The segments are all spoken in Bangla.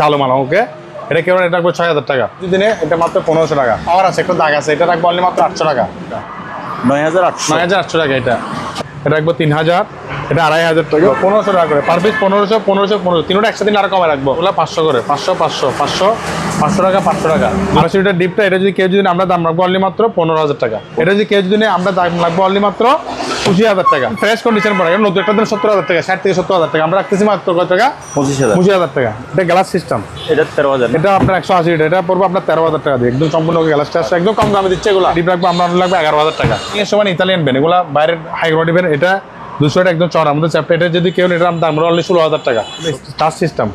চালু মাল ওকে এটা কেবল এটা রাখব ছয় হাজার টাকা। দিনে এটা মাত্র পনেরোশো টাকা। পাওয়ার আছে একটু দাগ আছে এটা রাখব অনলি মাত্র আটশো টাকা। নয় হাজার আটশো। নয় হাজার আটশো টাকা এটা। এটা রাখব তিন হাজার এটা আড়াই হাজার টাকা। পনেরোশো টাকা করে। পার পিস পনেরোশো পনেরোশো পনেরোশো। তিনটা একসাথে দিন আর কমে রাখব। ওগুলো পাঁচশো করে। পাঁচশো পাঁচশো পাঁচশো পাঁচশো টাকা পাঁচশো টাকা। আড়াইশো লিটার ডিপটা এটা যদি কেউ যদি আমরা দাম রাখব অনলি মাত্র পনেরো হাজার টাকা। এটা যদি কেউ যদি আমরা দাম রাখব অনলি মাত্র পঁচিশ হাজার টাকা। ফ্রেশ কন্ডিশন পড়ে নতুন একটা দিন সত্তর হাজার টাকা ষাট থেকে সত্তর হাজার টাকা। আমরা রাখতেছি মাত্র কত টাকা? পঁচিশ হাজার। পঁচিশ হাজার টাকা। এটা গ্লাস সিস্টেম এটা তেরো হাজার এটা আপনার একশো আশি এটা পড়ব আপনার তেরো হাজার টাকা দিয়ে। একদম সম্পূর্ণ গ্লাসটা আসছে একদম কম দামে দিচ্ছে এগুলো। ডিপ রাখব আমরা লাগবে এগারো হাজার টাকা। এর সময় ইতালিয়ান বেন এগুলো বাইরের হাই বেন এটা দুশো এটা একদম চড়া আমাদের চ্যাপ্টার যদি কেউ এটা দাম আমরা অনলি ষোলো হাজার টাকা। টাচ সিস্টেম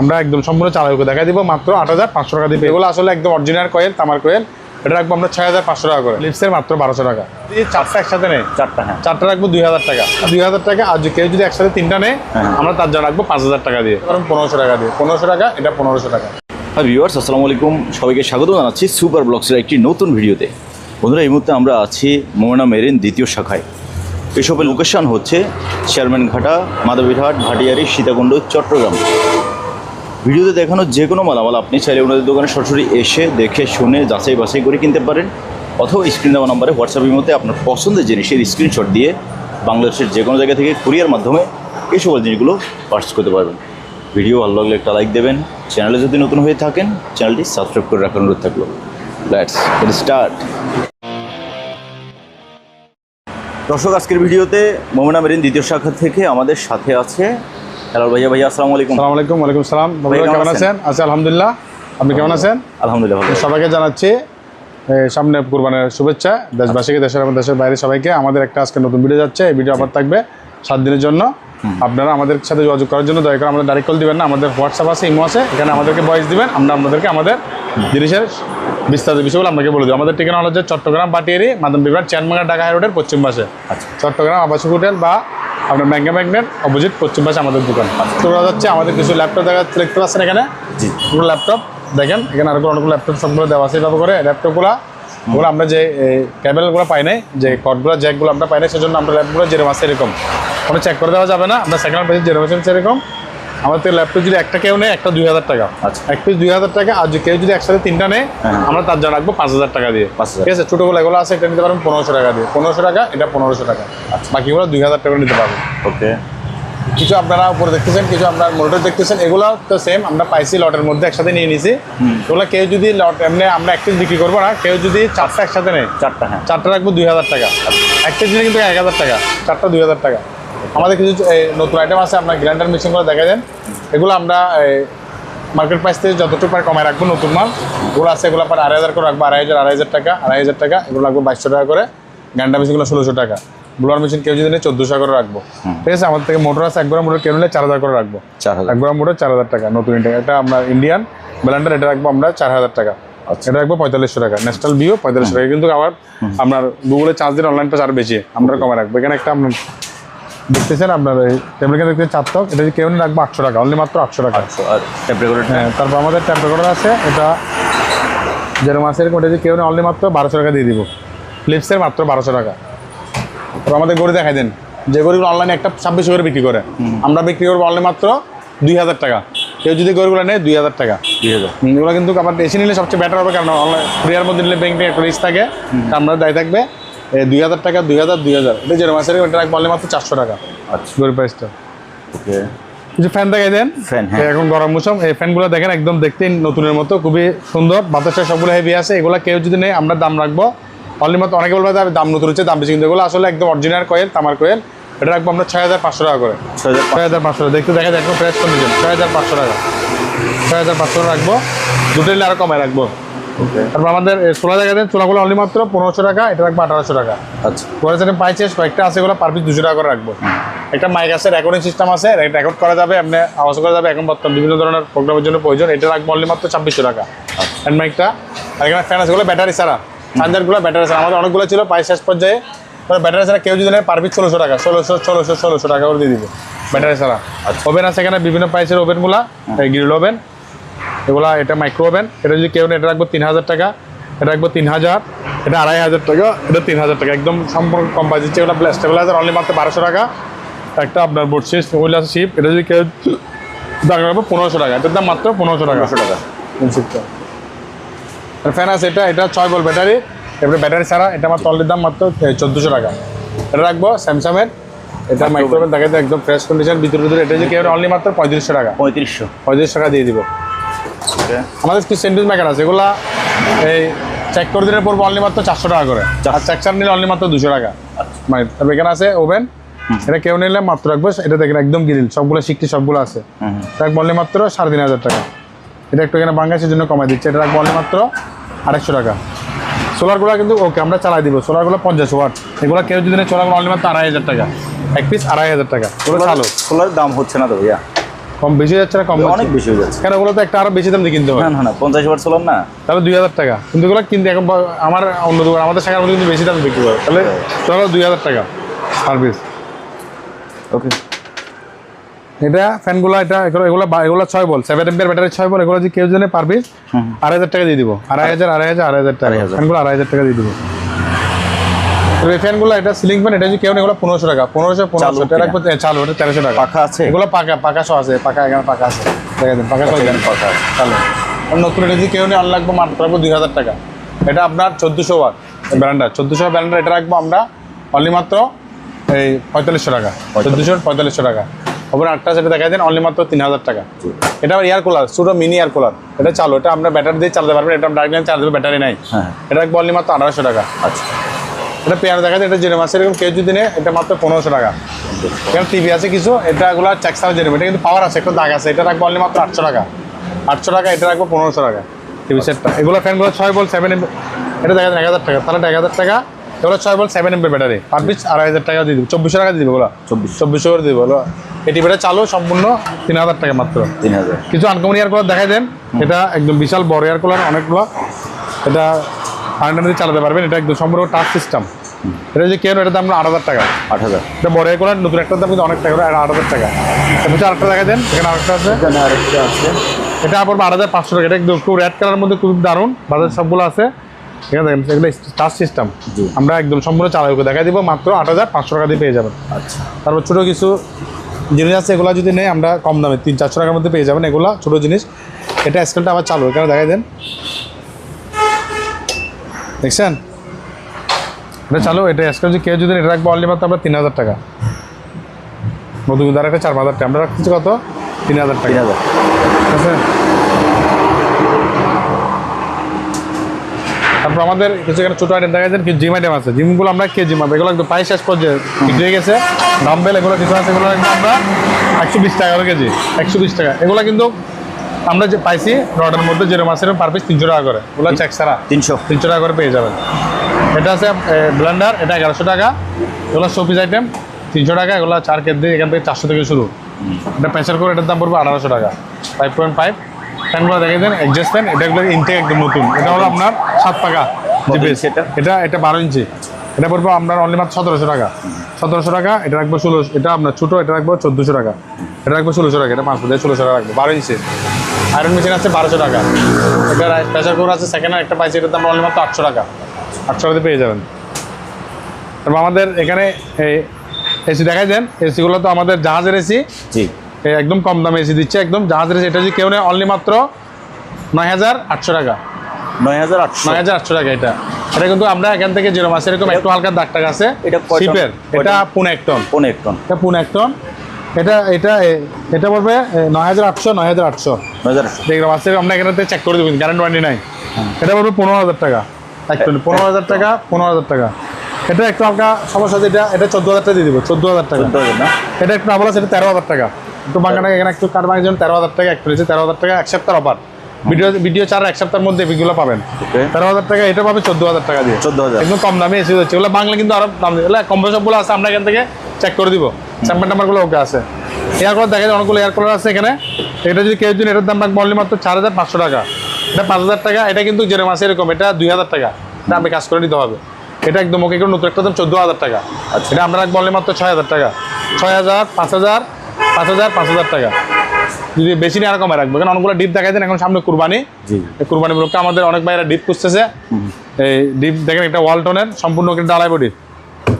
আমরা একদম সম্পূর্ণ চালাকে দেখা দিব মাত্র আট হাজার পাঁচশো টাকা দিবে এগুলো আসলে একদম অরিজিনাল কয়েল তামার কয়েল এটা রাখব আমরা ছয় হাজার পাঁচশো টাকা করে। লিপসের মাত্র বারোশো টাকা। এই চারটা একসাথে নেই? চারটা হ্যাঁ। চারটা রাখব দুই হাজার টাকা। দুই হাজার টাকা আর কেউ যদি একসাথে তিনটা নেয় হ্যাঁ। আমরা তার জন্য রাখব পাঁচ হাজার টাকা দিয়ে। কারণ পনেরোশো টাকা দিয়ে। পনেরোশো টাকা এটা পনেরোশো টাকা। হ্যাঁ ভিউয়ার্স আসসালামু আলাইকুম। সবাইকে স্বাগত জানাচ্ছি সুপার ব্লগসের একটি নতুন ভিডিওতে। বন্ধুরা এই মুহূর্তে আমরা আছি মোমনা মেরিন দ্বিতীয় শাখায়। এসবের লোকেশন হচ্ছে চেয়ারম্যান ঘাটা মাধবীরহাট ভাটিয়ারি সীতাকুণ্ড চট্টগ্রাম। ভিডিওতে দেখানো যে কোনো মালামাল আপনি চাইলে ওনাদের দোকানে সরাসরি এসে দেখে শুনে যাচাই বাছাই করে কিনতে পারেন। অথবা স্ক্রিন দেওয়া নম্বরে হোয়াটসঅ্যাপের মধ্যে আপনার পছন্দের জিনিসের স্ক্রিনশট দিয়ে বাংলাদেশের যে কোনো জায়গা থেকে কুরিয়ার মাধ্যমে এই সকল জিনিসগুলো পার্চেস করতে পারবেন। ভিডিও ভালো লাগলে একটা লাইক দেবেন। চ্যানেলে যদি নতুন হয়ে থাকেন চ্যানেলটি সাবস্ক্রাইব করে রাখার অনুরোধ থাকল। লেটস স্টার্ট দর্শক, আজকের ভিডিওতে মোমেনা মেরিন দ্বিতীয় শাখা থেকে আমাদের সাথে আছে হ্যালো ভাইয়া ভাইয়া আসসালামু আলাইকুম। সালাম আলাইকুম ওয়ালাইকুম সালাম ভাই, কেমন আছেন? আছি আলহামদুলিল্লাহ। আপনি কেমন আছেন? আলহামদুলিল্লাহ সবাইকে জানাচ্ছি সামনে কুরবানের শুভেচ্ছা। দেশবাসীকে দেশের এবং দেশের বাইরে সবাইকে আমাদের একটা আজকে নতুন ভিডিও যাচ্ছে। এই ভিডিও আবার থাকবে সাত দিনের জন্য। আপনারা আমাদের সাথে যোগাযোগ করার জন্য দয়া করে আমাদের ডাইরেক্ট কল দিবেন না। আমাদের হোয়াটসঅ্যাপ আছে ইমো আছে। এখানে আমাদেরকে ভয়েস দিবেন। আমরা আপনাদেরকে আমাদের জিনিসের বিস্তারিত বিষয়গুলো আপনাকে বলে দিই আমাদের ঠিকানা হলো যে চট্টগ্রাম পাটিয়ারি মাদম বিভাগ চ্যানমাঙ্গা ঢাকা হাই রোডের পশ্চিম পাশে। আচ্ছা। চট্টগ্রাম আবাসিক হোটেল বা আপনার ম্যাঙ্গা ম্যাগনেট অপোজিট পশ্চিম পাশে আমাদের দোকান। তোরা যাচ্ছে আমাদের কিছু ল্যাপটপ দেখা দেখতে পাচ্ছেন এখানে? জি। পুরো ল্যাপটপ দেখেন এখানে আরও অনেকগুলো ল্যাপটপ সবগুলো দেওয়া আছে এভাবে করে। ল্যাপটপগুলো ওগুলো আমরা যে ক্যাবেলগুলো পাই নাই যে কটগুলো জ্যাকগুলো আমরা পাই নাই সেজন্য আমরা ল্যাপটপগুলো যেরকম আছে এরকম। কোনো চেক করে দেওয়া যাবে না আমরা সেকেন্ড পেয়েছি যেরকম আছে সেরকম আমাদের ল্যাপটপ যদি একটা কেউ নেয় একটা দুই হাজার টাকা। আচ্ছা। এক পিস দুই হাজার টাকা আর কেউ যদি একসাথে তিনটা নেয় হ্যাঁ। আমরা তার জন্য রাখব পাঁচ হাজার টাকা দিয়ে। 5,000 ঠিক আছে? ছোটোগুলো এগুলো আছে এটা নিতে পারবেন পনেরোশো টাকা দিয়ে। পনেরোশো টাকা এটা পনেরোশো টাকা। আচ্ছা। বাকিগুলো দুই হাজার টাকা নিতে পারবেন। ওকে। কিছু আপনারা উপরে দেখতেছেন কিছু আপনার মোটর দেখতেছেন এগুলো তো সেম আমরা পাইছি লটের মধ্যে একসাথে নিয়ে নিছি। এগুলো কেউ যদি লট এমনি আমরা এক পিস বিক্রি করব না কেউ যদি চারটা একসাথে নেয় চারটা হ্যাঁ। চারটা রাখব দুই হাজার টাকা। এক পিস নিলে কিন্তু এক হাজার টাকা চারটা দুই হাজার টাকা। আমাদের কিছু নতুন আইটেম আছে আপনার গ্রাইন্ডার মেশিনগুলো দেখা দেন। এগুলো আমরা মার্কেট প্রাইস থেকে যতটুকু পারে কমায় রাখব নতুন মাল। এগুলো আছে এগুলো পারে আড়াই হাজার করে রাখব আড়াই হাজার আড়াই হাজার টাকা আড়াই হাজার টাকা এগুলো রাখব বাইশশো টাকা করে। গ্রাইন্ডার মেশিনগুলো ষোলোশো টাকা। ব্লোয়ার মেশিন কেউ যদি নেয় চোদ্দোশো করে রাখব। ঠিক আছে আমাদের থেকে মোটর আছে একবার মোটর কেউ নিলে চার হাজার করে রাখব। চার হাজার। একবার মোটর চার হাজার টাকা নতুন ইন্ডিয়া এটা আমরা ইন্ডিয়ান ব্লেন্ডার এটা রাখব আমরা চার হাজার টাকা। আচ্ছা। এটা রাখব পঁয়তাল্লিশশো টাকা। ন্যাশনাল ভিও পঁয়তাল্লিশশো টাকা। কিন্তু আবার আপনার গুগলে চার্জ দিন অনলাইন পেজ আরও বেশি আমরা কমে রাখব। এখানে একটা আপনার দেখতেছেন আপনার এই এখানে দেখতেছেন চারটক এটা কেউ রাখব আটশো টাকা অনলি মাত্র আটশো টাকা। আর হ্যাঁ তারপর আমাদের রেকর্ডার আছে এটা যেরকম আছে এরকম এটা যদি কেউ অনলি মাত্র বারোশো টাকা দিয়ে দিব। ফ্লিপসের মাত্র বারোশো টাকা। তারপর আমাদের গড়ি দেখাই দেন। যে গড়িগুলো অনলাইনে একটা ছাব্বিশশো করে বিক্রি করে আমরা বিক্রি করব অনলি মাত্র দুই হাজার টাকা। কেউ যদি গড়িগুলো নেয় দুই হাজার টাকা। দুই হাজার। এগুলো কিন্তু আবার এসে নিলে সবচেয়ে বেটার হবে কারণ অনলাইন ফ্রিয়ার মধ্যে নিলে ব্যাংকে একটা রিস্ক থাকে। আমরা দায় থাকবে। দুই হাজার টাকা দুই হাজার দুই হাজার। এটা যেরকম আছে এটা রাখব মাত্র চারশো টাকা। আচ্ছা। গড়ি প্রাইসটা ওকে। কিছু ফ্যান দেখাই দেন। হ্যাঁ। এখন গরম মৌসুম এই ফ্যানগুলো দেখেন একদম দেখতে নতুনের মতো খুবই সুন্দর। বাতাসের সবগুলো হেভি আছে এগুলো কেউ যদি নেই আমরা দাম রাখব। অনলি মাত্র অনেকে বলবে দাম নতুন হচ্ছে দাম বেশি কিন্তু এগুলো আসলে একদম অরিজিনাল কয়েল তামার কয়েল এটা রাখব আমরা ছয় হাজার পাঁচশো টাকা করে। ছয় হাজার ছয় হাজার পাঁচশো টাকা। দেখতে দেখা যায় একদম ফ্রেশ কন্ডিশন ছয় হাজার পাঁচশো টাকা। ছয় হাজার পাঁচশো টাকা রাখব। দুটো নিলে আরও কমায় রাখব। তারপর আমাদের চোলা দেখা দেন চোলাগুলো অনলি মাত্র পনেরোশো টাকা এটা রাখব আঠারোশো টাকা। আচ্ছা। পরে যেটা কয়েকটা আছে এগুলো পার পিস দুশো টাকা করে রাখব। একটা মাইক আছে রেকর্ডিং সিস্টেম আছে রেকর্ড করা যাবে এমনি আওয়াজ করা যাবে এখন বর্তমান বিভিন্ন ধরনের প্রোগ্রামের জন্য প্রয়োজন এটা রাখব অনলি মাত্র ছাব্বিশশো টাকা। হ্যান্ড মাইকটা আর এখানে ফ্যান আছে ব্যাটারি ছাড়া। চার্জারগুলো ব্যাটারি ছাড়া। আমাদের অনেকগুলো ছিল পাই শেষ পর্যায়ে ব্যাটারি ছাড়া কেউ যদি নেয় পার পিস ষোলোশো টাকা ষোলোশো ষোলোশো ষোলোশো টাকা করে দিয়ে দিবে ব্যাটারি ছাড়া। ওভেন আছে এখানে বিভিন্ন প্রাইসের ওভেনগুলা গ্রিল ওভেন এগুলা এটা মাইক্রো ওভেন এটা যদি কেউ এটা রাখব তিন হাজার টাকা এটা রাখব তিন হাজার এটা আড়াই হাজার টাকা এটা তিন হাজার টাকা একদম সম্পূর্ণ কম পাই দিচ্ছে এগুলো স্টেবিলাইজার অনলি মাত্র বারোশো টাকা। একটা আপনার বোর্ড শিপ আছে শিপ এটা যদি কেউ দাম রাখব পনেরোশো টাকা এটার দাম মাত্র পনেরোশো টাকা। পনেরোশো টাকা। ফ্যান আছে এটা এটা ছয় বল ব্যাটারি এবারে ব্যাটারি ছাড়া এটা আমার তলের দাম মাত্র চোদ্দোশো টাকা। এটা রাখব স্যামসাংয়ের এটা মাইক্রোওভেন দেখাতে একদম ফ্রেশ কন্ডিশন ভিতরে ভিতরে এটা যে কেউ অনলি মাত্র পঁয়ত্রিশশো টাকা। পঁয়ত্রিশশো। পঁয়ত্রিশ টাকা দিয়ে দিব। আমাদের কিছু স্যান্ডউইচ মেকার আছে এগুলা এই চেক করে দিলে পড়ব অনলি মাত্র চারশো টাকা করে। আর চেকচার নিলে অনলি মাত্র দুশো টাকা। মানে তবে এখানে আছে ওভেন এটা কেউ নিলে মাত্র রাখব এটা দেখেন একদম গ্রিল সবগুলো শিখতে সবগুলো আছে। রাখব অনলি মাত্র সাড়ে তিন হাজার টাকা। এটা একটু এখানে বাংলাদেশের জন্য কমাই দিচ্ছে। এটা রাখব অনলি মাত্র আড়াইশো টাকা। সোলারগুলো কিন্তু ওকে আমরা চালাই দিব। সোলারগুলো পঞ্চাশ ওয়াট এগুলো কেউ যদি সোলারগুলো অনলি মাত্র আড়াই হাজার টাকা। এক পিস আড়াই হাজার টাকা। ওগুলো চালু। সোলার দাম হচ্ছে না তো ভাইয়া? কম বেশি যাচ্ছে না কম অনেক বেশি হয়ে যাচ্ছে। কেন ওগুলো তো একটা আরও বেশি দাম দিয়ে কিনতে হবে। না না না পঞ্চাশ সোলার না। তাহলে দুই হাজার টাকা। কিন্তু এগুলো কিনতে এখন আমার অন্য দোকান আমাদের শাখার মধ্যে কিন্তু বেশি দাম বিক্রি করে। তাহলে চলো দুই হাজার টাকা সার্ভিস। ওকে। এটা ফ্যানগুলো এটা এগুলো এগুলো এগুলো ছয় বল সেভেন এম্পিয়ার ব্যাটারি ছয় বল এগুলো যদি কেউ জন্য পার পিস আড়াই হাজার টাকা দিয়ে দিব। আড়াই হাজার আড়াই হাজার আড়াই হাজার টাকা। ফ্যানগুলো আড়াই হাজার টাকা দিয়ে দিব। এই ফ্যানগুলো এটা সিলিং ফ্যান এটা যদি কেউ নেই এগুলো পনেরোশো টাকা। পনেরোশো পনেরোশো এটা রাখব চালু এটা তেরোশো টাকা। পাখা আছে? এগুলো পাকা পাকা সহ আছে পাকা এখানে পাকা আছে। দেখে দিন। পাকা সহ আছে। চালু। আর নতুন এটা যদি কেউ নেই অন লাগবো মাত্র রাখব দুই হাজার টাকা। এটা আপনার চোদ্দোশো ওয়াট ব্র্যান্ডার চোদ্দোশো ব্র্যান্ডার এটা রাখব আমরা অনলি মাত্র এই পঁয়তাল্লিশশো টাকা। চোদ্দোশো পঁয়তাল্লিশশো টাকা। ওপরে আটটা সেটা দেখা দেন অনলি মাত্র তিন হাজার টাকা। এটা আবার এয়ার কুলার ছোটো মিনি এয়ার কুলার এটা চালু এটা আমরা ব্যাটারি দিয়ে চালাতে পারবেন এটা ডাইরেক্ট চার্জ দেবে ব্যাটারি নাই। হ্যাঁ। এটা রাখব অনলি মাত্র আঠারোশো টাকা। আচ্ছা। এটা পেয়ার দেখা যায় এটা জেনে মাসের এরকম কেউ যদি নেয় এটা মাত্র পনেরোশো টাকা। এখানে টিভি আছে কিছু এটা এগুলো চ্যাক্সাও জেনে এটা কিন্তু পাওয়ার আছে একটা দাগ আছে। এটা রাখব অনলি মাত্র আটশো টাকা। আটশো টাকা এটা রাখব পনেরোশো টাকা। টিভি সেটটা এগুলো ফ্যানগুলো ছয় বল সেভেন এম এটা দেখা যায় এক হাজার টাকা। তাহলে এক হাজার টাকা এগুলো ছয় বল seven amp battery per piece আড়াই হাজার টাকা দিয়ে দিব। চব্বিশশো টাকা দিয়ে দিব ওগুলো চব্বিশ চব্বিশশো করে দিব ওগুলো এই টিভিটা চালু সম্পূর্ণ তিন হাজার টাকা মাত্র। তিন হাজার। কিছু আনকমন এয়ার কুলার দেখাই দেন। এটা একদম বিশাল বড় এয়ার কুলার অনেকগুলো। এটা কারেন্টের দিয়ে চালাতে পারবেন এটা একদম সম্পূর্ণ টাচ সিস্টেম এটা যে কেন? এটার দাম আট হাজার টাকা। আট হাজার। এটা বড় কুলার নতুন একটা দাম কিন্তু অনেক টাকা এটা আট হাজার টাকা। এটা আরেকটা দেখা দেন এখানে আরেকটা আছে। এখানে আরেকটা আছে। এটা পড়বে আট হাজার পাঁচশো টাকা এটা একদম খুব রেড কালার মধ্যে খুব দারুণ বাজার সবগুলো আছে। এখানে দেখেন এগুলো টাচ সিস্টেম। আমরা একদম সম্পূর্ণ চালাই দেখাই দিব মাত্র আট হাজার পাঁচশো টাকা দিয়ে পেয়ে যাবেন। আচ্ছা। তারপর ছোটো কিছু জিনিস আছে এগুলো যদি নেই আমরা কম দামে তিন চারশো টাকার মধ্যে পেয়ে যাবেন এগুলো ছোটো জিনিস। এটা স্কেলটা আবার চালু এখানে দেখাই দেন। দেখছেন? এটা চালু এটা স্কেল যদি কেউ যদি এটা রাখব অনলি মাত্র আমরা তিন হাজার টাকা। মধুমিদার একটা চার হাজার টাকা আমরা রাখছি কত? তিন হাজার তিন টাকা হাজার। ঠিক আছে? তারপর আমাদের কিছু এখানে ছোটো আইটেম দেখা যায় কিছু জিম আইটেম আছে। জিমগুলো আমরা কেজি মাপ এগুলো একদম পায়ে শেষ পর্যায়ে বিক্রি হয়ে গেছে। ডাম্বেল এগুলো কিছু আছে এগুলো আমরা একশো বিশ টাকা কেজি একশো বিশ টাকা। এগুলো কিন্তু আমরা যে পাইছি রডের মধ্যে যেরকম আছে পার পিস তিনশো টাকা করে। ওগুলো চেক ছাড়া তিনশো। তিনশো টাকা করে পেয়ে যাবেন। এটা আছে ব্লেন্ডার এটা এগারোশো টাকা। এগুলো শোপিস আইটেম তিনশো টাকা এগুলো চার কেজি এখান থেকে চারশো থেকে শুরু। এটা প্রেসার করে এটার দাম পড়বে আঠারোশো টাকা। ফাইভ পয়েন্ট ফাইভ ফ্যানগুলো দেখে দেন এডজাস্ট ফ্যান এটা এগুলো ইনটেক একদম নতুন। এটা হলো আপনার সাত টাকা এটা? এটা এটা বারো ইঞ্চি। এটা পড়ব আপনার অনলি মাত্র সতেরোশো টাকা। সতেরোশো টাকা এটা রাখব ষোলো এটা আপনার ছোটো এটা রাখব চোদ্দোশো টাকা। এটা রাখব ষোলোশো টাকা এটা পাঁচশো দিয়ে ষোলোশো টাকা রাখব। বারো ইঞ্চি। আয়রন মেশিন আছে বারোশো টাকা। এটা প্রেসার কুকার আছে সেকেন্ড একটা পাইছি এটার দাম অনলি মাত্র আটশো টাকা। আটশো টাকাতে পেয়ে যাবেন। তারপর আমাদের এখানে এই এসি দেখাই দেন। এসিগুলো তো আমাদের জাহাজের এসি জি। একদম কম দামে এসি দিচ্ছে একদম। জাহাজের এসি এটা যদি কেউ নেয় অনলি মাত্র নয় হাজার আটশো টাকা। নয় হাজার আটশো। নয় হাজার আটশো টাকা এটা। এটা কিন্তু আমরা এখান থেকে যেরকম আছে এরকম একটু হালকা দাগ টাক আছে। এটা? শিপের পুনে এক টন। পনেরো এক টন। এটা পুনে এক টন। এটা এটা এটা পড়বে নয় হাজার আটশো নয় হাজার আটশো। দেখলাম আছে আমরা এখানে চেক করে দেবেন গ্যারান্টি ওয়ারেন্টি নাই। এটা পড়বে পনেরো হাজার টাকা। এক পনেরো হাজার টাকা পনেরো হাজার টাকা। এটা একটু হালকা সমস্যা এটা এটা চোদ্দ হাজার টাকা দিয়ে দেবো চোদ্দ হাজার টাকা। এটা একটু আবার এটা তেরো হাজার টাকা। একটু বাংলা এখানে একটু কার বাঙালির জন্য তেরো হাজার টাকা এক পেয়েছে তেরো হাজার টাকা এক সপ্তাহ অফার ভিডিও ভিডিও চার এক সপ্তাহের মধ্যে এগুলো পাবেন। তেরো হাজার টাকা এটা পাবে চোদ্দ হাজার টাকা দিয়ে। চোদ্দ হাজার। একদম কম দামে এসে হচ্ছে বাংলা কিন্তু আরও দাম এগুলো কম আছে আমরা এখান থেকে চেক করে দিব। স্যাম্পল নাম্বারগুলো ওকে আছে। এয়ার কুলার দেখা যায় অনেকগুলো এয়ার কুলার আছে এখানে। এটা যদি কেউ যদি এটার দাম রাখব অনলি মাত্র চার হাজার পাঁচশো টাকা। এটা পাঁচ হাজার টাকা এটা কিন্তু জেরো মাসে এরকম এটা দুই হাজার টাকা। এটা আপনি কাজ করে নিতে হবে। এটা একদম ওকে করে নতুন একটা দাম চোদ্দ হাজার টাকা। আচ্ছা। এটা আমরা রাখব অনলি মাত্র ছয় হাজার টাকা। ছয় হাজার পাঁচ হাজার পাঁচ হাজার পাঁচ হাজার টাকা। যদি বেশি নিয়ে আর কমে রাখব। কারণ অনেকগুলো ডিপ দেখাই দেন এখন সামনে কুরবানি। কুরবানি আমাদের অনেক ভাইরা ডিপ খুঁজতেছে। এই ডিপ দেখেন একটা ওয়ালটনের সম্পূর্ণ একটা ডালাই বডি।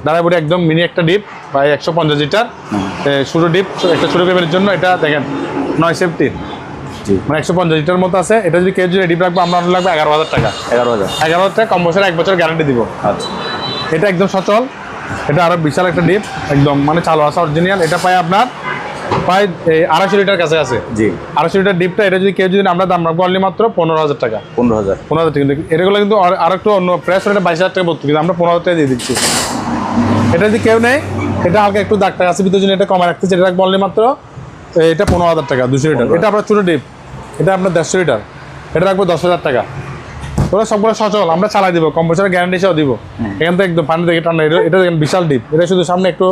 ডালাই বডি একদম মিনি একটা ডিপ প্রায় একশো পঞ্চাশ লিটার। শুরু ডিপ একটা ছোটো পেমেন্টের জন্য এটা দেখেন নয় সেফটি মানে একশো পঞ্চাশ লিটার মতো আছে। এটা যদি কেউ যদি ডিপ রাখব আমরা লাগবে এগারো হাজার টাকা। এগারো হাজার। এগারো হাজার টাকা কম বছরে এক বছর গ্যারান্টি দিব। আচ্ছা। এটা একদম সচল। এটা আরও বিশাল একটা ডিপ একদম মানে চালু আছে অরিজিনাল এটা পায় আপনার প্রায় এই আড়াইশো লিটার কাছে আছে। জি। আড়াইশো লিটার ডিপটা এটা যদি কেউ যদি আমরা দাম রাখব অনলি মাত্র পনেরো হাজার টাকা। পনেরো হাজার। পনেরো হাজার টাকা। কিন্তু এগুলো কিন্তু আর- একটু অন্য প্রাইস বাইশ হাজার টাকা পড়তো কিন্তু আমরা পনেরো হাজার টাকা দিয়ে দিচ্ছি। এটা যদি কেউ নেই এটা হালকা একটু দাগ টাকা আছে ভিতরে জন্য এটা কমে রাখতেছে এটা অনলি মাত্র এটা পনেরো হাজার টাকা দুশো লিটার। এটা আপনার ছোটো ডিপ এটা আপনার দেড়শো লিটার। এটা রাখব দশ হাজার টাকা। ওরা সবগুলো সচল আমরা চালাই দিব কম বছরের গ্যারান্টি সহ দিব। এখান থেকে একদম পানি থেকে ঠান্ডা এটা এটা দেখেন বিশাল ডিপ। এটা শুধু সামনে একটু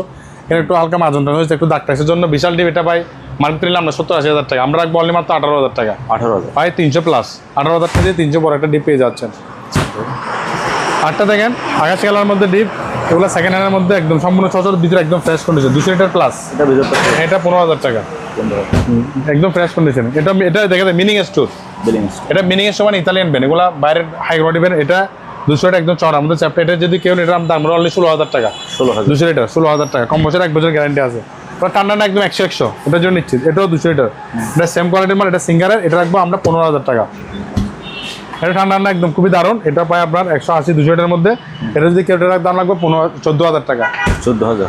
এখানে একটু হালকা মাজন টান হয়েছে একটু দাগ টাকছে জন্য বিশাল ডিপ এটা পাই মার্কেট নিলে আমরা সত্তর আশি হাজার টাকা। আমরা রাখব অনলি মাত্র আঠারো হাজার টাকা। আঠারো হাজার। প্রায় তিনশো প্লাস আঠারো হাজার টাকা দিয়ে তিনশো বড় একটা ডিপ পেয়ে যাচ্ছেন। আটটা দেখেন আকাশ কালার মধ্যে ডিপ। এগুলো সেকেন্ড হ্যান্ডের মধ্যে একদম সম্পূর্ণ সচল ভিতরে একদম ফ্রেশ কন্ডিশন দুশো লিটার প্লাস এটা পনেরো হাজার টাকা। একদম ফ্রেশ কন্ডিশন এটা এটা দেখে মিনিং স্টোর এটা মিনিং এর সমান ইতালিয়ান ব্যান এগুলো বাইরের হাই কোয়ালিটি ব্যান এটা দুশো লিটার একদম চড়া আমাদের চ্যাপ্টার এটা যদি কেউ এটার দাম অনলি ষোলো হাজার টাকা। ষোলো হাজার। দুশো লিটার ষোলো হাজার টাকা। কম বছর এক বছর গ্যারান্টি আছে। ওটা ঠান্ডা না একদম একশো একশো। এটার জন্য নিচ্ছি এটাও দুশো লিটার। এটা সেম কোয়ালিটির মাল এটা সিঙ্গারের এটা রাখব আমরা পনেরো হাজার টাকা। এটা ঠান্ডা একদম খুবই দারুণ। এটা পায় আপনার একশো আশি দুশো লিটার মধ্যে। এটা যদি কেউ এটার দাম লাগবে পনেরো চোদ্দ হাজার টাকা। চোদ্দ হাজার।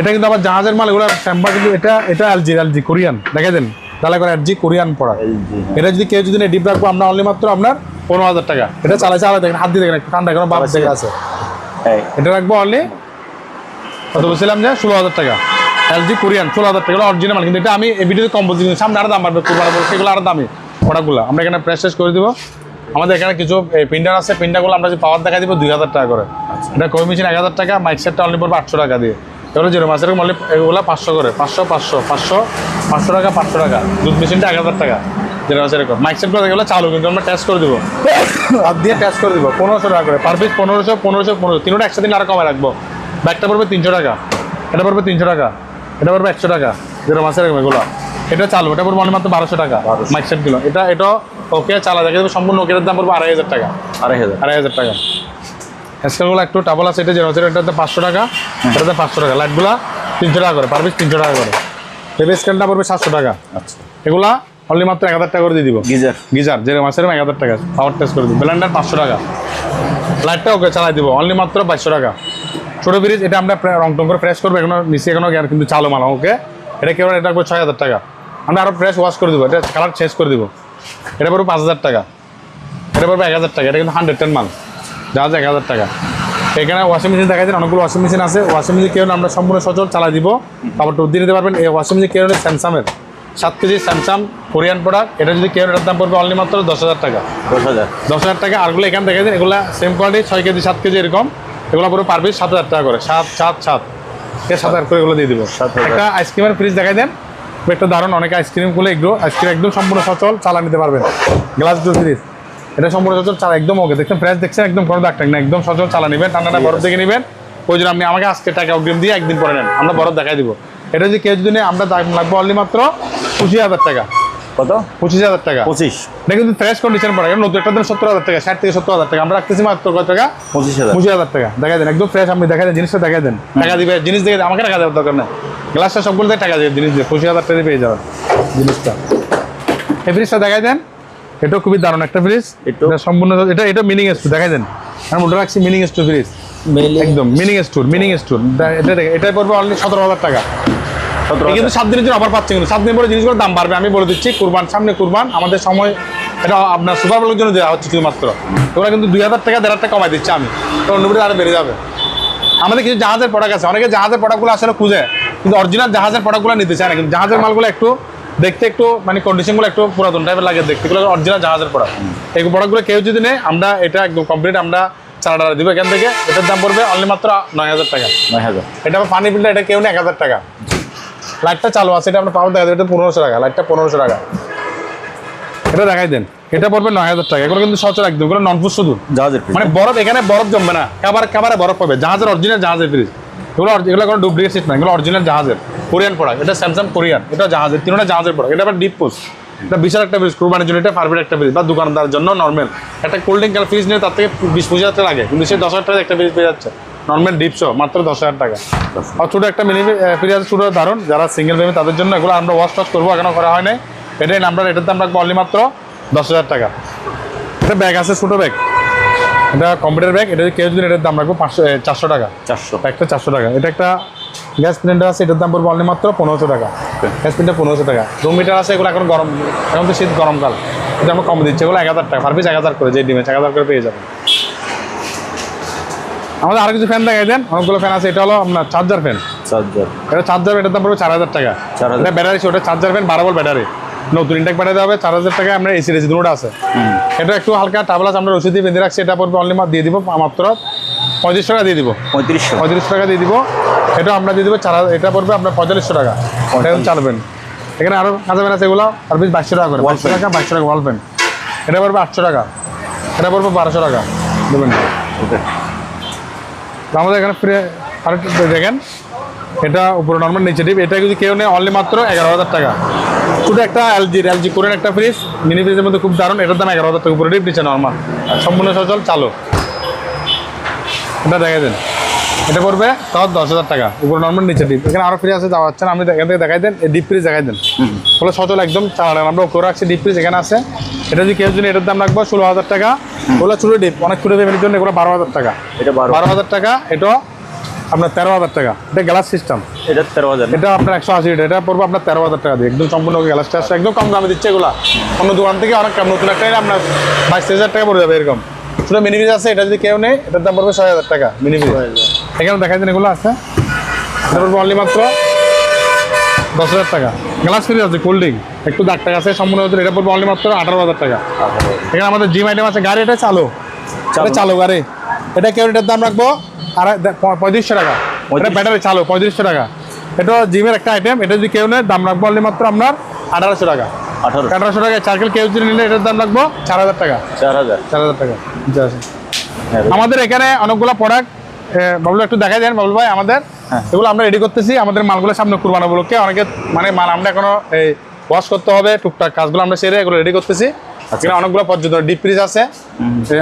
এটা কিন্তু আবার জাহাজের মাল এগুলো শ্যাম্পা কিন্তু এটা এটা এলজি এলজি কোরিয়ান। দেখে দেন তাহলে করে এলজি কোরিয়ান পড়া। এটা যদি কেউ যদি ডিপ রাখব আমরা অনলি মাত্র আপনার পনেরো হাজার টাকা। এটা চালাই চালাই দেখেন হাত দিয়ে দেখেন একটু ঠান্ডা কোনো বাপ দেখে আছে। এটা রাখব অনলি কত বলছিলাম যে? ষোলো হাজার টাকা। এলজি কোরিয়ান ষোলো হাজার টাকা অরিজিনাল মাল। কিন্তু এটা আমি এই ভিডিওতে কম বলছি কিন্তু সামনে আরও দাম বাড়বে কুরবানি বলছে সেগুলো আরও দামি। প্রোডাক্টগুলো আমরা এখানে প্রেস করে দিব। আমাদের এখানে কিছু প্রিন্টার আছে প্রিন্টারগুলো আমরা যে পাওয়ার দেখা দিব দুই হাজার টাকা করে। এটা কই মেশিন এক হাজার টাকা মাইক সেটটা অনলি পড়বে আটশো টাকা দিয়ে। এগুলো জিরো মাসের মলি এগুলো পাঁচশো করে পাঁচশো পাঁচশো পাঁচশো পাঁচশো টাকা পাঁচশো টাকা। দুধ মেশিনটা এক হাজার টাকা জিরো মাসের এরকম। মাইক সেটগুলো এগুলো চালু কিন্তু আমরা টেস্ট করে দিব। হাত দিয়ে টেস্ট করে দিব পনেরোশো টাকা করে। পার পিস পনেরোশো পনেরোশো পনেরোশো তিনটা একসাথে নিলে আরও কমে রাখব। ব্যাগটা পড়বে তিনশো টাকা। এটা পড়বে তিনশো টাকা। এটা পড়বে একশো টাকা। যেটা মাসের এরকম এগুলো। এটা চালু এটা পড়বে মাত্র বারোশো টাকা। মাইক সেটগুলো এটা এটা ওকে চালা দেবে সম্পূর্ণ ওকের দাম পড়বে আড়াই হাজার টাকা। আড়াই হাজার। আড়াই হাজার টাকা। স্কেলগুলো একটু টাবল আছে এটা যেটা এটাতে পাঁচশো টাকা এটাতে পাঁচশো টাকা। লাইটগুলো তিনশো টাকা করে পার পিস তিনশো টাকা করে। বেবি স্কেলটা পড়বে সাতশো টাকা। আচ্ছা। এগুলা অনলি মাত্র এক হাজার টাকা করে দিয়ে দিব। গিজার। গিজার যে মাসের এক হাজার টাকা। পাওয়ার টেস্ট করে দিব। ব্লেন্ডার পাঁচশো টাকা। লাইটটা ওকে চালাই দিব। অনলি মাত্র বাইশশো টাকা। ছোটো ব্রিজ এটা আমরা রং টং করে ফ্রেশ করব এখনও নিচে এখনও কিন্তু চালু মালা ওকে এটা কেবল এটা রাখব ছয় হাজার টাকা। আমরা আরও ফ্রেশ ওয়াশ করে দিব। এটা কালার চেঞ্জ করে দিব। এটা পড়বে পাঁচ হাজার টাকা। এটা পড়বে এক হাজার টাকা। এটা কিন্তু হান্ড্রেড টেন মাল। জাহাজ এক হাজার টাকা। এখানে ওয়াশিং মেশিন দেখা যায় অনেকগুলো ওয়াশিং মেশিন আছে। ওয়াশিং মেশিন কেউ আমরা সম্পূর্ণ সচল চালাই দিব। তারপর টুর দিয়ে নিতে পারবেন। এই ওয়াশিং মেশিন কেউ স্যামসাংয়ের সাত কেজি স্যামসাং কোরিয়ান প্রোডাক্ট এটা যদি কেউ এটার দাম পড়বে অনলি মাত্র দশ হাজার টাকা। দশ হাজার। দশ হাজার টাকা। আরগুলো এখানে দেখে দিন। এগুলো সেম কোয়ালিটি ছয় কেজি সাত কেজি এরকম। এগুলো পুরো পার পিস সাত হাজার টাকা করে। সাত সাত সাত। এ সাত হাজার করে এগুলো দিয়ে দিব। একটা আইসক্রিমের ফ্রিজ দেখাই দেন। একটা দারুণ, অনেক আইসক্রিম খুলে এগুলো আইসক্রিম একদম সম্পূর্ণ সচল চালা নিতে পারবেন। গ্লাস ডোর ফ্রিজ এটা সম্পূর্ণ সচল চালা, একদম ওকে দেখছেন ফ্রেশ দেখছেন, একদম কোনো ডাক্তার না একদম সচল চালা নেবেন ঠান্ডাটা বরফ দেখে নেবেন। ওই জন্য আপনি আমাকে আজকে টাকা অগ্রিম দিয়ে একদিন পরে নেন, আমরা বরফ দেখাই দিব। এটা যদি কেউ যদি নেই আমরা লাগবে অনলি মাত্র পঁচিশ হাজার টাকা। কত? পঁচিশ হাজার টাকা। পঁচিশ। এটা কিন্তু ফ্রেশ কন্ডিশন পড়ে নতুন একটা সত্তর হাজার টাকা ষাট থেকে সত্তর হাজার টাকা। আমরা রাখতেছি মাত্র কত টাকা? পঁচিশ হাজার। পঁচিশ হাজার টাকা। দেখা দেন একদম ফ্রেশ আপনি দেখা দেন জিনিসটা দেখা দেন টাকা দিবে জিনিস দেখে আমাকে টাকা দেওয়ার দরকার নেই। গ্লাসটা সবগুলো টাকা দেবে জিনিস দিয়ে। পঁচিশ হাজার টাকা পেয়ে যাবেন জিনিসটা। এই ফ্রিজটা দেখাই দেন। এটাও খুবই দারুণ একটা ফ্রিজ? এটা সম্পূর্ণ এটা এটা মিনিং স্টোর দেখাই দেন। আমি ওটা রাখছি মিনিং স্টোর ফ্রিজ একদম মিনিং স্টোর মিনিং স্টোর এটা এটাই পড়বে অনলি সতেরো হাজার টাকা। কিন্তু সাত দিনের জন্য আবার পাচ্ছে কিন্তু। সাত দিন পরে জিনিসগুলোর দাম বাড়বে আমি বলে দিচ্ছি কুরবান সামনে কুরবান আমাদের সময় এটা আপনার সুপার বলের জন্য দেওয়া হচ্ছে শুধুমাত্র। ওরা কিন্তু দুই হাজার টাকা দেড় হাজার টাকা কমাই দিচ্ছে আমি। তো অন্য আরও বেড়ে যাবে। আমাদের কিছু জাহাজের প্রোডাক্ট আছে। অনেকে জাহাজের প্রোডাক্টগুলো আসলে খুঁজে কিন্তু অরিজিনাল জাহাজের প্রোডাক্টগুলো নিতে চায় না। কিন্তু জাহাজের মালগুলো একটু দেখতে একটু মানে কন্ডিশনগুলো একটু পুরাতন টাইপের লাগে দেখতে। এগুলো অরিজিনাল জাহাজের প্রোডাক্ট এই প্রোডাক্টগুলো কেউ যদি নেয় আমরা এটা একদম কমপ্লিট আমরা চারা দিব। এখান থেকে এটার দাম পড়বে অনলি মাত্র নয় হাজার টাকা। নয় হাজার। এটা পানি বিলটা এটা কেউ নেই এক হাজার টাকা। লাইটটা চালু আছে এটা আপনার পাওয়ার দেখা দেবে এটা পনেরোশো টাকা লাইটটা পনেরোশো টাকা। এটা দেখাই দেন এটা পড়বে নয় হাজার টাকা এগুলো কিন্তু সচল একদম এগুলো ননফুড শুধু। জাহাজের মানে বরফ এখানে বরফ জমবে না কাবার কাবারে বরফ পাবে জাহাজের অরিজিনাল জাহাজের ফ্রিজ এগুলো এগুলো কোনো ডুপ্লিকেট সিট না এগুলো অরিজিনাল জাহাজের কোরিয়ান প্রোডাক্ট এটা স্যামসাং কোরিয়ান এটা জাহাজের তিনটা জাহাজের প্রোডাক্ট এটা আবার ডিপ পোস্ট এটা বিশাল একটা ফ্রিজ কুরবানির জন্য এটা পারফেক্ট একটা ফ্রিজ বা দোকানদার জন্য নর্মাল একটা কোল্ড ড্রিঙ্ক ফ্রিজ নিয়ে তার থেকে বিশ পঁচিশ হাজার টাকা লাগে কিন্তু সে দশ হাজার টাকা একটা ফ্রিজ পেয়ে যাচ্ছে। নর্মাল ডিপসো মাত্র দশ হাজার টাকা। আর ছোটো একটা মিনি ফ্রিজ ছোটো দারুণ যারা সিঙ্গেল ফ্যামিলি তাদের জন্য এগুলো আমরা ওয়াশ টস করব এখনও করা হয় নাই। এটাই নাম্বার এটার দাম রাখব অনলি মাত্র দশ হাজার টাকা। এটা ব্যাগ আছে ছোটো ব্যাগ এটা কম্পিউটার ব্যাগ এটা কেউ যদি এটার দাম রাখব পাঁচশো চারশো টাকা। চারশো। একটা চারশো টাকা। এটা একটা গ্যাস সিলিন্ডার আছে এটার দাম পড়বে অনলি মাত্র পনেরোশো টাকা। গ্যাস সিলিন্ডার পনেরোশো টাকা। দু মিটার আছে এগুলো এখন গরম এখন তো শীত গরমকাল। এটা আমরা কম দিচ্ছি এগুলো এক হাজার টাকা পার পিস এক হাজার করে যে ডিমে এক হাজার করে পেয়ে যাবেন। আমাদের আরও কিছু ফ্যান দেখাই দেন। অনেকগুলো ফ্যান আছে এটা হলো আপনার চার্জার ফ্যান চার্জার এটা চার্জার এটার দাম পড়বে চার হাজার টাকা। 4,000 এটা ব্যাটারি ওটা চার্জার ফ্যান বারো ভোল্ট ব্যাটারি নতুন ইনটেক ব্যাটারি হবে চার হাজার টাকা আমরা এসি রেসি দুটোটা আছে। এটা একটু হালকা টাবলাস আমরা রসিদ দিয়ে বেঁধে রাখছি এটা পড়বে অনলি দিয়ে দিব মাত্র পঁয়ত্রিশ টাকা দিয়ে দিব। পঁয়ত্রিশশো। পঁয়ত্রিশ টাকা দিয়ে দিব। এটা আমরা দিয়ে দিব চার হাজার- এটা পড়বে আপনার পঁয়তাল্লিশশো টাকা। এটা চালবেন এখানে আরও কাঁচা পেন আছে এগুলো আর বেশ বাইশশো টাকা করে বাইশশো টাকা বাইশশো টাকা ওয়াল পেন এটা পড়বে আটশো টাকা। এটা পড়বে বারোশো টাকা। দেবেন। ওকে আমাদের এখানে ফ্রি আরেকটু দেখেন, এটা উপরে নর্মাল নিচে ডিপ এটা যদি কেউ নেয় অনলি মাত্র এগারো হাজার টাকা। শুধু একটা এলজির এলজি করেন একটা ফ্রিজ মিনি ফ্রিজের মধ্যে খুব দারুণ। এটার দাম এগারো হাজার টাকা উপরে ডিপ নিচে নর্মাল সম্পূর্ণ সচল চালু। এটা দেখা দেন। এটা পড়বে তাও দশ হাজার টাকা। উপরে নর্মাল নিচে ডিপ এখানে আরও ফ্রি আছে যাওয়া হচ্ছে না। আপনি এখান থেকে দেখাই দেন ডিপ ফ্রিজ দেখাই দেন। বলে সচল একদম চালান আমরা করে রাখছি ডিপ ফ্রিজ এখানে আছে। এটা যদি কেউ যদি এটার দাম রাখব ষোলো হাজার টাকা। ওগুলো ছোটো ডিপ অনেক ছোটো ফ্যামিলির জন্য এগুলো বারো হাজার টাকা। এটা বারো। হাজার টাকা এটা আপনার তেরো হাজার টাকা। এটা গ্লাস সিস্টেম এটা তেরো হাজার। এটা আপনার একশো আশি এটা পড়বে আপনার তেরো হাজার টাকা দিয়ে। একদম সম্পূর্ণ গ্লাসটা আসছে একদম কম দামে দিচ্ছে এগুলা। অন্য দোকান থেকে অনেক কম। নতুন একটা আপনার বাইশ হাজার টাকা পড়ে যাবে এরকম। শুধু মিনি ফ্রিজ আছে এটা যদি কেউ নেই এটার দাম পড়বে ছয় হাজার টাকা মিনি ফ্রিজ এখানে দেখাই দেন এগুলো আছে। অনলি মাত্র দশ হাজার টাকা। গ্লাস ফ্রিজ আছে কোল্ড ড্রিঙ্ক একটু দাগ টাকা আছে সম্পূর্ণ নতুন এটা পড়বে অনলি মাত্র আঠারো হাজার টাকা। এখানে আমাদের জিম আইটেম আছে গাড়ি এটা চালু। চালু। গাড়ি। এটা কেউ এটার দাম রাখব? আড়াই পঁয়ত্রিশশো টাকা। এটা ব্যাটারি চালু পঁয়ত্রিশশো টাকা। এটা জিমের একটা আইটেম এটা যদি কেউ নেয় দাম রাখব অনলি মাত্র আপনার আঠারোশো টাকা। আঠারো আঠারোশো টাকা চারকেল কেউ যদি নিলে এটার দাম রাখব চার হাজার টাকা। চার হাজার। চার হাজার টাকা। হ্যাঁ আমাদের এখানে অনেকগুলো প্রোডাক্ট বাবলু একটু দেখাই দেন বাবলু ভাই আমাদের। হ্যাঁ। এগুলো আমরা রেডি করতেছি আমাদের মালগুলো সামনে কুরবানা উপলক্ষে অনেকে মানে মাল আমরা এখনও এই ওয়াশ করতে হবে টুকটাক কাজগুলো আমরা সেরে এগুলো রেডি করতেছি। এখানে অনেকগুলো পর্যটন ডিপ ফ্রিজ আছে।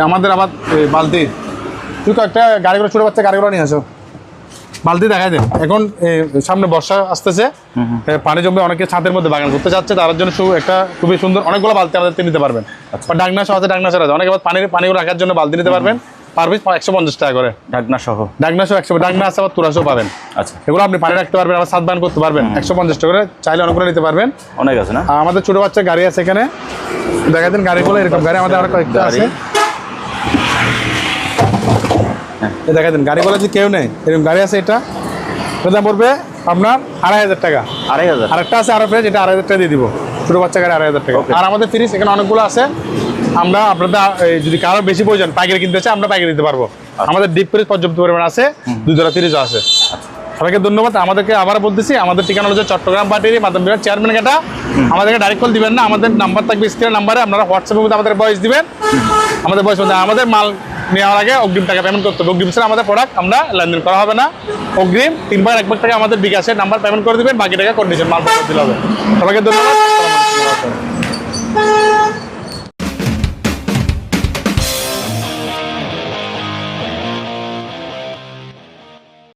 আমাদের আবার এই বালতি। তুই কয়েকটা গাড়িগুলো ছোটো বাচ্চা গাড়িগুলো নিয়ে আসো। বালতি দেখাই দেন। এখন সামনে বর্ষা আসতেছে। পানি জমবে অনেকে ছাদের মধ্যে বাগান করতে চাচ্ছে তার জন্য একটা খুবই সুন্দর অনেকগুলো বালতি আমাদের নিতে পারবেন। বা ডাকনাশো আছে ডাকনাশো আছে। অনেকে আবার পানির পানিগুলো রাখার জন্য বালতি নিতে পারবেন। পার পিস একশো পঞ্চাশ টাকা করে। ঢাকনা সহ। ডাকনাশো একশো ডাকনা আছে আবার তুরাশো পাবেন। আচ্ছা। এগুলো আপনি পানি রাখতে পারবেন আবার সাত বান করতে পারবেন। একশো পঞ্চাশ টাকা করে চাইলে অনেকগুলো নিতে পারবেন। অনেক আছে না? আমাদের ছোট বাচ্চা গাড়ি আছে এখানে। দেখা দেন গাড়িগুলো এরকম গাড়ি আমাদের আরও কয়েকটা গাড়ি। আছে এই দেখা দেন গাড়িগুলো যদি কেউ নেই এরকম গাড়ি আছে এটা। দাম পড়বে আপনার আড়াই হাজার টাকা। আড়াই হাজার? আর একটা আছে আরও ফ্রেজ এটা আড়াই হাজার টাকা দিয়ে দিব। ছোট বাচ্চা গাড়ি আড়াই হাজার টাকা। আর আমাদের ফ্রিজ এখানে অনেকগুলো আছে। আমরা আপনাদের যদি কারও বেশি প্রয়োজন পাইকারি কিনতে চাই আমরা পাইকারি দিতে পারব। আমাদের ডিপ ফ্রিজ পর্যাপ্ত পরিমাণ আছে দুই ধরা ফ্রিজও আছে। সবাইকে ধন্যবাদ। আমাদেরকে আবার বলতেছি আমাদের ঠিকানা হচ্ছে চট্টগ্রাম পার্টির মাধ্যম বিভাগ চেয়ারম্যান কাটা আমাদেরকে ডাইরেক্ট কল দিবেন না আমাদের নাম্বার থাকবে স্ক্রিনের নাম্বারে আপনারা হোয়াটসঅ্যাপের মধ্যে আমাদের বয়স দিবেন। আমাদের বয়স মধ্যে আমাদের মাল নেওয়ার আগে অগ্রিম টাকা পেমেন্ট করতে হবে। অগ্রিম ছাড়া আমাদের প্রোডাক্ট আমরা লেনদেন করা হবে না। অগ্রিম তিনবার একবার টাকা আমাদের বিকাশের নাম্বার পেমেন্ট করে দিবেন বাকি টাকা কন্ডিশন মাল পৌঁছে দিলে হবে। সবাইকে ধন্যবাদ।